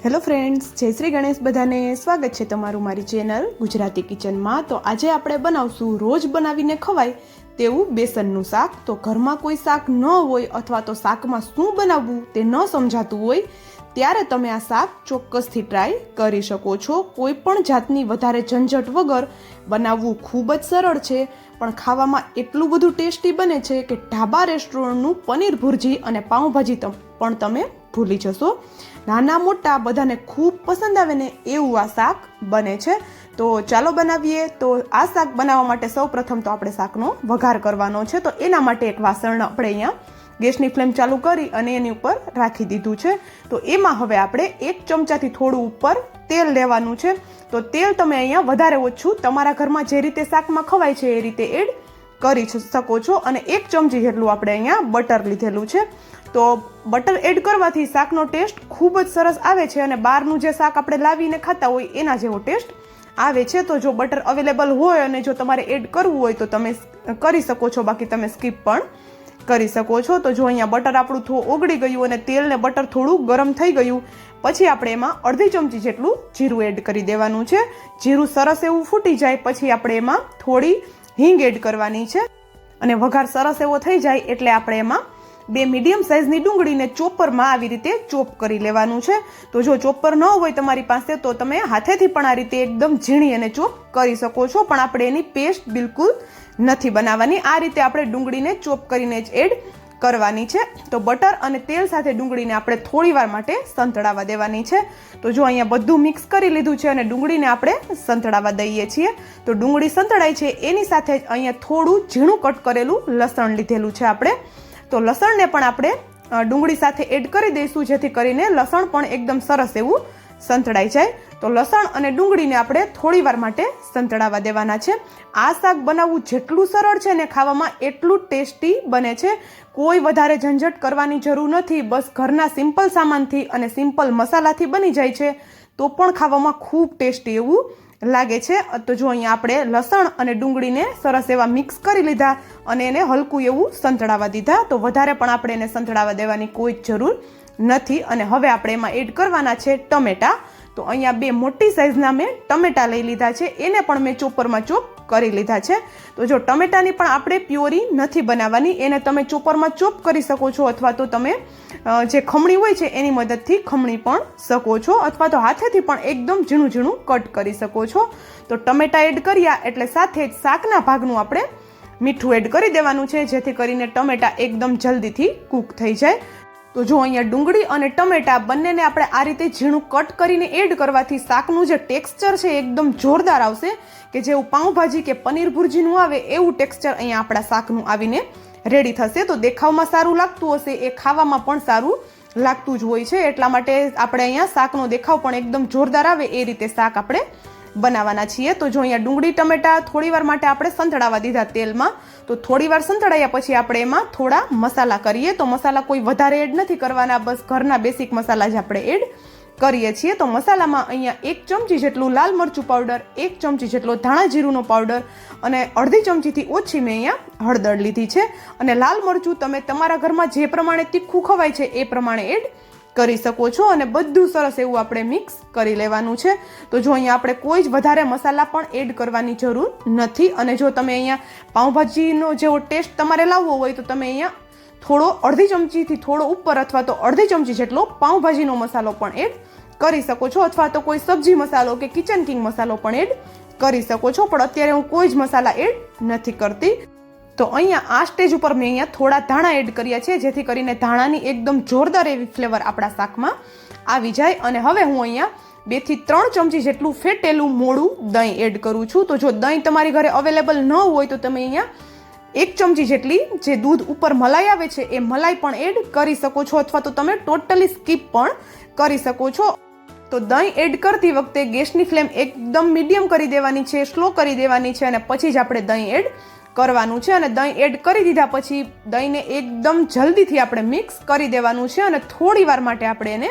Hello friends જય શ્રી ગણેશ બધાને. સ્વાગત છે તમારું મારી ચેનલ ગુજરાતી કિચનમાં તો આજે આપણે બનાવશું રોજ બનાવીને ખવાય તેવું બેસનનું શાક. તો ઘરમાં કોઈ શાક ન હોય અથવા તો શાકમાં શું બનાવવું તે ન સમજાતું હોય, ત્યારે તમે આ શાક ચોક્કસથી ટ્રાય કરી શકો છો. કોઈ પણ જાતની વધારે ઝંઝટ વગર બનાવવું ખૂબ જ સરળ છે, પણ ખાવામાં એટલું બધું ટેસ્ટી બને છે કે ઢાબા રેસ્ટોરન્ટનું પનીર ભુરજી અને પાઉંભાજી પણ તમે ભૂલી જશો નાના મોટા બધાને ખૂબ પસંદ આવે ને એવું આ શાક બને છે. તો ચાલો બનાવીએ. તો આ શાક બનાવવા માટે સૌ પ્રથમ તો આપણે શાકનો વઘાર કરવાનો છે. તો એના માટે એક વાસણ આપણે અહીંયા ગેસની ફ્લેમ ચાલુ કરી અને એની ઉપર રાખી દીધું છે. તો એમાં હવે આપણે એક ચમચાથી થોડું ઉપર તેલ લેવાનું છે. તો તેલ તમે અહીંયા વધારે ઓછું તમારા ઘરમાં જે રીતે શાકમાં ખવાય છે એ રીતે એડ કરી શકો છો. અને એક ચમચી જેટલું આપણે અહીંયા બટર લીધેલું છે. તો બટર એડ કરવાથી શાકનો ટેસ્ટ ખૂબ જ સરસ આવે છે અને બહારનું જે શાક આપણે લાવીને ખાતા હોય એના જેવો ટેસ્ટ આવે છે. તો જો બટર અવેલેબલ હોય અને જો તમારે એડ કરવું હોય તો તમે કરી શકો છો, બાકી તમે સ્કીપ પણ કરી શકો છો. તો જો અહીંયા બટર આપણું થોડું ઓગળી ગયું અને તેલ ને બટર થોડું ગરમ થઈ ગયું, પછી આપણે એમાં અડધી ચમચી જેટલું જીરું એડ કરી દેવાનું છે. જીરું સરસ એવું ફૂટી જાય, પછી આપણે એમાં થોડી હિંગ એડ કરવાની છે. અને વઘાર સરસ એવો થઈ જાય એટલે આપણે એમાં બે મીડિયમ સાઇઝની ડુંગળીને ચોપરમાં આવી રીતે ચોપ કરી લેવાનું છે. તો જો ચોપર ન હોય તમારી પાસે, તો તમે હાથેથી પણ આ રીતે એકદમ ઝીણી અને ચોપ કરી શકો છો. પણ આપણે એની પેસ્ટ બિલકુલ નથી બનાવવાની. આ રીતે આપણે ડુંગળીને ચોપ કરીને જ એડ કરવાની છે. તો બટર અને તેલ સાથે ડુંગળીને આપણે થોડીવાર માટે સંતળાવા દેવાની છે. તો જો અહીંયા બધું મિક્સ કરી લીધું છે અને ડુંગળીને આપણે સંતળાવા દઈએ છીએ, તો ડુંગળી સંતળાય છે. એની સાથે જ અહીંયા થોડું ઝીણું કટ કરેલું લસણ લીધેલું છે આપણે. તો લસણને પણ આપણે ડુંગળી સાથે એડ કરી દઈશું, જેથી કરીને લસણ પણ એકદમ સરસ એવું સંતળાઈ જાય. તો લસણ અને ડુંગળીને આપણે થોડી વાર માટે સંતળાવા દેવાના છે. આ શાક બનાવવું જેટલું સરળ છે ને ખાવામાં એટલું ટેસ્ટી બને છે. કોઈ વધારે ઝંઝટ કરવાની જરૂર નથી. બસ ઘરના સિમ્પલ સામાનથી અને સિમ્પલ મસાલાથી બની જાય છે. તો પણ ખાવામાં ખૂબ ટેસ્ટી એવું લાગે છે. તો જો અહીંયા આપણે લસણ અને ડુંગળીને સરસ એવા મિક્સ કરી લીધા અને એને હલકું એવું સંતળાવા દીધા. તો વધારે પણ આપણે એને સંતળાવા દેવાની કોઈ જ જરૂર નથી. અને હવે આપણે એમાં એડ કરવાના છે ટમેટા. તો અહીંયા બે મોટી સાઇઝના મેં ટમેટાં લઈ લીધા છે. એને પણ મેં ચોપરમાં ચોપ કરી લીધા છે. તો જો ટમેટાની પણ આપણે પ્યોરી નથી બનાવવાની, એને તમે ચોપરમાં ચોપ કરી શકો છો અથવા તો તમે જે ખમણી હોય છે એની મદદથી ખમણી પણ શકો છો અથવા તો હાથેથી પણ એકદમ ઝીણું ઝીણું કટ કરી શકો છો. તો ટમેટા એડ કર્યા એટલે સાથે જ શાકના ભાગનું આપણે મીઠું એડ કરી દેવાનું છે, જેથી કરીને ટમેટા એકદમ જલ્દીથી કૂક થઈ જાય. તો જો અહીંયા ડુંગળી અને ટમેટા બંનેને આપણે આ રીતે ઝીણું કટ કરીને એડ કરવાથી શાકનું જે ટેક્સચર છે એકદમ જોરદાર આવશે કે જેવું પાઉંભાજી કે પનીર ભુરજીનું આવે એવું ટેક્સચર અહીંયા આપણા શાકનું આવીને રેડી થશે. તો દેખાવમાં સારું લાગતું હશે, એ ખાવામાં પણ સારું લાગતું જ હોય છે. એટલા માટે આપણે અહીંયા શાકનો દેખાવ પણ એકદમ જોરદાર આવે એ રીતે શાક આપણે બનાવવાના છીએ. તો જો અહીંયા ડુંગળી, ટમેટા થોડી વાર માટે આપણે સંતળાવા દીધા તેલમાં. તો થોડી વાર સંતળાયા પછી આપણે એમાં થોડા મસાલા કરીએ. તો મસાલા કોઈ વધારે એડ નથી કરવાના, બસ ઘરના બેસિક મસાલા જ આપણે એડ કરીએ છીએ. તો મસાલામાં અહીંયા એક ચમચી જેટલું લાલ મરચું પાવડર, એક ચમચી જેટલો ધાણા જીરુંનો પાવડર અને અડધી ચમચીથી ઓછી મેં અહીંયા હળદર લીધી છે. અને લાલ મરચું તમે તમારા ઘરમાં જે પ્રમાણે તીખું ખવાય છે એ પ્રમાણે એડ કરી શકો છો અને બધું સરસ એવું આપણે મિક્સ કરી લેવાનું છે. તો જો અહીંયા આપણે કોઈ જ વધારે મસાલા પણ એડ કરવાની જરૂર નથી અને જો તમે અહીંયા પાઉંભાજીનો જેવો ટેસ્ટ તમારે લાવવો હોય તો તમે અહીંયા થોડો અડધી ચમચીથી થોડો ઉપર અથવા તો અડધી ચમચી જેટલો પાઉંભાજીનો મસાલો પણ એડ કરી શકો છો અથવા તો કોઈ સબ્જી મસાલો કે કિચન કિંગ મસાલો પણ એડ કરી શકો છો. પણ અત્યારે હું કોઈ જ મસાલા એડ નથી કરતી. તો અહીંયા આ સ્ટેજ ઉપર મેં અહીંયા થોડા ધાણા એડ કર્યા છે, જેથી કરીને ધાણાની એકદમ જોરદાર એવી ફ્લેવર આપણા શાકમાં આવી જાય. અને હવે હું અહીંયા બેથી ત્રણ ચમચી જેટલું ફેટેલું મોડું દહીં એડ કરું છું. તો જો દહીં તમારી ઘરે અવેલેબલ ન હોય તો તમે અહીંયા એક ચમચી જેટલી જે દૂધ ઉપર મલાઈ આવે છે, એ મલાઈ પણ એડ કરી શકો છો, અથવા તો તમે ટોટલી સ્કીપ પણ કરી શકો છો. તો દહીં એડ કરતી વખતે ગેસની ફ્લેમ એકદમ મીડિયમ કરી દેવાની છે સ્લો કરી દેવાની છે, અને પછી જ આપણે દહીં એડ કરવાનું છે અને દહીં એડ કરી દીધા પછી દહીંને એકદમ જલ્દીથી આપણે મિક્સ કરી દેવાનું છે અને થોડી વાર માટે આપણે એને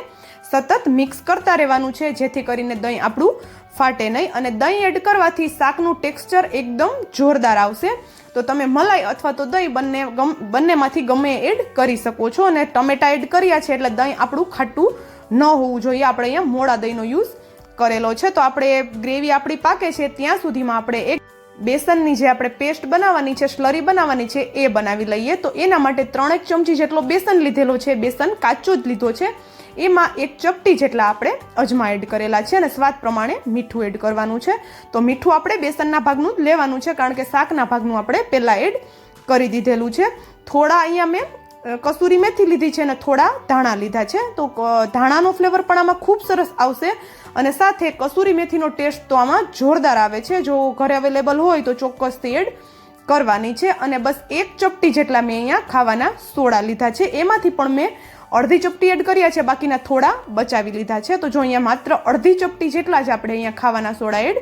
સતત મિક્સ કરતા રહેવાનું છે, જેથી કરીને દહીં આપણું ફાટે નહીં. અને દહીં એડ કરવાથી શાકનું ટેક્સચર એકદમ જોરદાર આવશે. તો તમે મલાઈ અથવા તો દહીં બંને ગમ, બંનેમાંથી ગમે એડ કરી શકો છો. અને ટમેટા એડ કર્યા છે એટલે દહીં આપણું ખાટું ન હોવું જોઈએ. આપણે અહીંયા મોડા દહીંનો યુઝ કરેલો છે. તો આપણે ગ્રેવી આપણી પાકે છે. ત્યાં સુધીમાં આપણે એક બેસનની જે આપણે પેસ્ટ બનાવવાની છે, સ્લરી બનાવવાની છે, એ બનાવી લઈએ. તો એના માટે ત્રણેક ચમચી જેટલો બેસન લીધેલો છે, બેસન કાચો જ લીધો છે. એમાં એક ચપટી જેટલા આપણે અજમા એડ કરેલા છે અને સ્વાદ પ્રમાણે મીઠું એડ કરવાનું છે. તો મીઠું આપણે બેસનના ભાગનું જ લેવાનું છે, કારણ કે શાકના ભાગનું આપણે પહેલાં એડ કરી દીધેલું છે. થોડા અહીંયા મેં કસૂરી મેથી લીધી છે અને થોડા ધાણા લીધા છે. તો ધાણાનો ફ્લેવર પણ આમાં ખૂબ સરસ આવશે અને સાથે કસૂરી મેથીનો ટેસ્ટ તો આમાં જોરદાર આવે છે. જો ઘરે અવેલેબલ હોય તો ચોક્કસથી એડ કરવાની છે. અને બસ એક ચપટી જેટલા મેં અહીંયા ખાવાના સોડા લીધા છે. એમાંથી પણ મેં અડધી ચપટી એડ કર્યા છે. બાકીના થોડા બચાવી લીધા છે. તો જો અહીંયા માત્ર અડધી ચપટી જેટલા જ આપણે અહીંયા ખાવાના સોડા એડ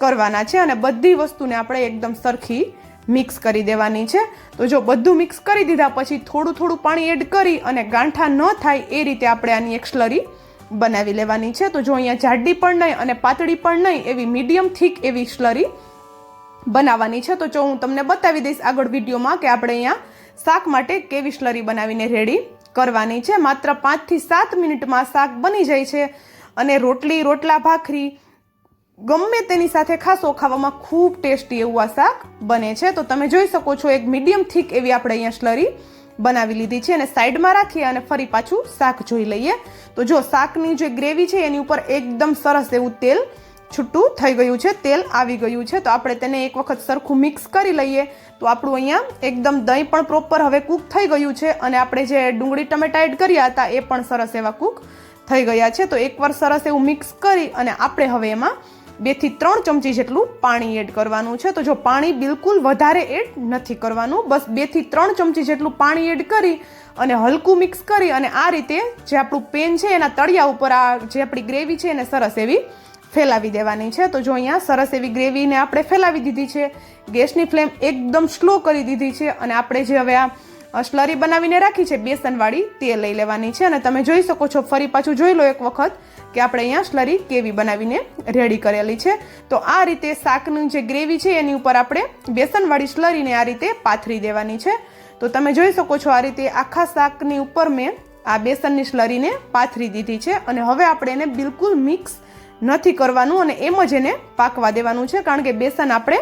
કરવાના છે. અને બધી વસ્તુને આપણે એકદમ સરખી મિક્સ કરી દેવાની છે. તો જો બધું મિક્સ કરી દીધા પછી થોડું થોડું પાણી એડ કરી અને ગાંઠા ન થાય એ રીતે આપણે આની એક સ્લરી બનાવી લેવાની છે. તો જો અહીંયા જાડી પણ નહીં અને પાતળી પણ નહીં એવી મીડિયમ થીક એવી સ્લરી બનાવવાની છે. તો જો હું તમને બતાવી દઈશ આગળ વિડીયોમાં કે આપણે અહીંયા શાક માટે કેવી સ્લરી બનાવીને રેડી કરવાની છે. માત્ર પાંચથી સાત મિનિટમાં શાક બની જાય છે અને રોટલી, રોટલા, ભાખરી ગમે તેની સાથે ખાશો ખાવામાં ખૂબ ટેસ્ટી એવું આ શાક બને છે. તો તમે જોઈ શકો છો એક મીડિયમ થીક એવી આપણે અહીંયા સ્લરી બનાવી લીધી છે અને સાઈડમાં રાખીએ અને ફરી પાછું શાક જોઈ લઈએ. તો જો શાકની જે ગ્રેવી છે એની ઉપર એકદમ સરસ એવું તેલ છૂટું થઈ ગયું છે, તેલ આવી ગયું છે. તો આપણે તેને એક વખત સરખું મિક્સ કરી લઈએ. તો આપણું અહીંયા એકદમ દહીં પણ પ્રોપર હવે કૂક થઈ ગયું છે અને આપણે જે ડુંગળી ટમેટા એડ કર્યા હતા એ પણ સરસ એવા કૂક થઈ ગયા છે. તો એકવાર સરસ એવું મિક્સ કરી અને આપણે હવે એમાં બેથી ત્રણ ચમચી જેટલું પાણી એડ કરવાનું છે. તો જો પાણી બિલકુલ વધારે એડ નથી કરવાનું, બસ બેથી ત્રણ ચમચી જેટલું પાણી એડ કરી અને હલકું મિક્સ કરી અને આ રીતે જે આપણું પેન છે એના તળિયા ઉપર આ જે આપણી ગ્રેવી છે એને સરસ એવી ફેલાવી દેવાની છે. તો જો અહીંયા સરસ એવી ગ્રેવીને આપણે ફેલાવી દીધી છે, ગેસની ફ્લેમ એકદમ સ્લો કરી દીધી છે અને આપણે જે હવે આ સ્લરી બનાવીને રાખી છે. બેસનવાળી તે લઈ લેવાની છે અને તમે જોઈ શકો છો, ફરી પાછું જોઈ લો એક વખત કે આપણે અહીંયા સ્લરી કેવી બનાવીને રેડી કરેલી છે. તો આ રીતે શાકનું જે ગ્રેવી છે એની ઉપર આપણે બેસનવાળી સ્લરીને આ રીતે પાથરી દેવાની છે. તો તમે જોઈ શકો છો આ રીતે આખા શાકની ઉપર મેં આ બેસનની સ્લરીને પાથરી દીધી છે અને હવે આપણે એને બિલકુલ મિક્સ નથી કરવાનું અને એમ જ એને પાકવા દેવાનું છે. કારણ કે બેસન આપણે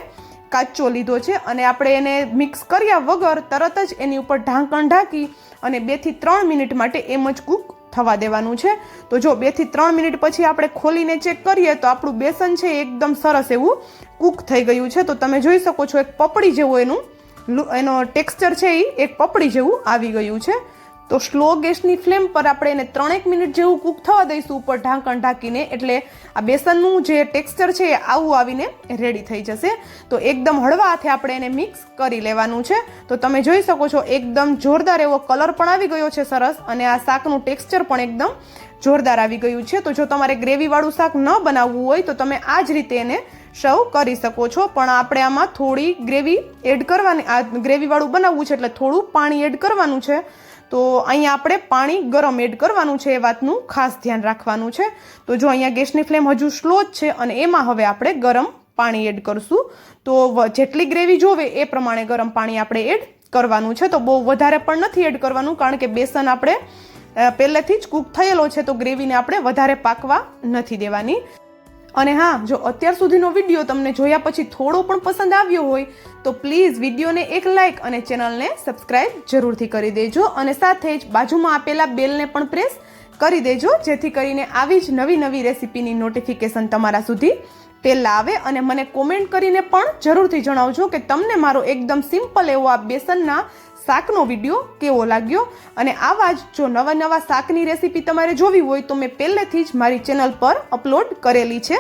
કાચો લીધો છે અને આપણે એને મિક્સ કર્યા વગર તરત જ એની ઉપર ઢાંકણ ઢાંકી અને બેથી ત્રણ મિનિટ માટે એમ જ કૂક થવા દેવાનું છે. તો જો બેથી ત્રણ મિનિટ પછી આપણે ખોલીને ચેક કરીએ તો આપણું બેસન છે એકદમ સરસ એવું કૂક થઈ ગયું છે. તો તમે જોઈ શકો છો એક પપડી જેવું એનું એનો ટેક્સચર છે એ એક પપડી જેવું આવી ગયું છે. તો સ્લો ગેસની ફ્લેમ પર આપણે એને ત્રણેક મિનિટ જેવું કૂક થવા દઈશું, ઉપર ઢાંકણ ઢાંકીને, એટલે આ બેસનનું જે ટેક્સચર છે એ આવું આવીને રેડી થઈ જશે. તો એકદમ હળવા હાથે આપણે એને મિક્સ કરી લેવાનું છે. તો તમે જોઈ શકો છો, એકદમ જોરદાર એવો કલર પણ આવી ગયો છે સરસ, અને આ શાકનું ટેક્સચર પણ એકદમ જોરદાર આવી ગયું છે. તો જો તમારે ગ્રેવીવાળું શાક ન બનાવવું હોય, તો તમે આ જ રીતે એને સર્વ કરી શકો છો. પણ આપણે આમાં થોડી ગ્રેવી એડ કરવાની, આ ગ્રેવીવાળું બનાવવું છે, એટલે થોડું પાણી એડ કરવાનું છે. તો અહીંયા આપણે પાણી ગરમ એડ કરવાનું છે એ વાતનું ખાસ ધ્યાન રાખવાનું છે. તો જો અહીંયા ગેસની ફ્લેમ હજુ સ્લો જ છે અને એમાં હવે આપણે ગરમ પાણી એડ કરશું. તો જેટલી ગ્રેવી જોવે એ પ્રમાણે ગરમ પાણી આપણે એડ કરવાનું છે. તો બહુ વધારે પણ નથી એડ કરવાનું કારણ કે બેસન આપણે પહેલેથી જ કૂક થયેલો છે તો ગ્રેવીને આપણે વધારે પાકવા નથી દેવાની. અને હા, જો અત્યાર સુધીનો વીડિયો તમને જોયા પછી થોડો પણ પસંદ આવ્યો હોય, તો પ્લીઝ વિડીયોને એક લાઇક અને ચેનલને સબસ્ક્રાઇબ જરૂરથી કરી દેજો અને સાથે જ બાજુમાં આપેલા બેલને પણ પ્રેસ કરી દેજો, જેથી કરીને આવી જ નવી નવી રેસિપીની નોટિફિકેશન તમારા સુધી પહેલાં આવે. અને મને કોમેન્ટ કરીને પણ જરૂરથી જણાવજો કે તમને મારો એકદમ સિમ્પલ એવો આ બેસનના શાકનો વીડિયો કેવો લાગ્યો? અને આવા જ જો નવા નવા શાકની રેસીપી તમારે જોવી હોય તો મેં પહેલેથી જ મારી ચેનલ પર અપલોડ કરેલી છે.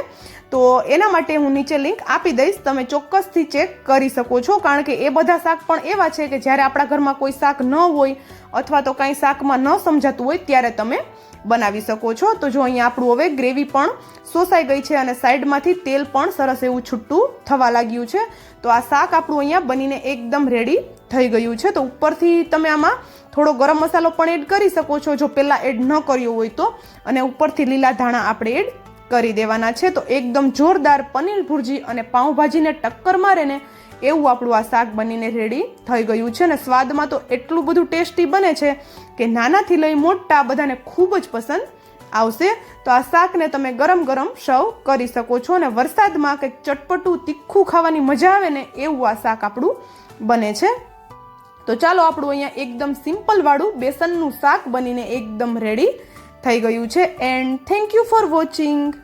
તો એના માટે હું નીચે લિંક આપી દઈશ. તમે ચોક્કસથી ચેક કરી શકો છો. કારણ કે એ બધા શાક પણ એવા છે કે જ્યારે આપણા ઘરમાં કોઈ શાક ન હોય અથવા તો કાંઈ શાકમાં ન સમજાતું હોય ત્યારે તમે બનાવી શકો છો. તો જો અહીંયા આપણું હવે ગ્રેવી પણ સોસાઈ ગઈ છે અને સાઈડમાંથી તેલ પણ સરસ એવું છૂટું થવા લાગ્યું છે. તો આ શાક આપણું અહીંયા બનીને એકદમ રેડી થઈ ગયું છે. તો ઉપરથી તમે આમાં થોડો ગરમ મસાલો પણ એડ કરી શકો છો. જો પહેલાં એડ ન કર્યો હોય તો. અને ઉપરથી લીલા ધાણા આપણે એડ કરી દેવાના છે, તો એકદમ જોરદાર પનીર ભુરજી અને પાઉંભાજીને ટક્કર મારે ને એવું આપણું આ શાક બનીને રેડી થઈ ગયું છે અને સ્વાદમાં તો એટલું બધું ટેસ્ટી બને છે કે નાનાથી લઈ મોટા બધાને ખૂબ જ પસંદ આવશે. તો આ શાકને તમે ગરમ ગરમ સર્વ કરી શકો છો અને વરસાદમાં કંઈક ચટપટું તીખું ખાવાની મજા આવે ને એવું આ શાક આપણું બને છે. તો ચાલો આપણું અહીંયા એકદમ સિમ્પલવાળું બેસનનું શાક બનીને એકદમ રેડી થઈ ગયું છે. And thank you for watching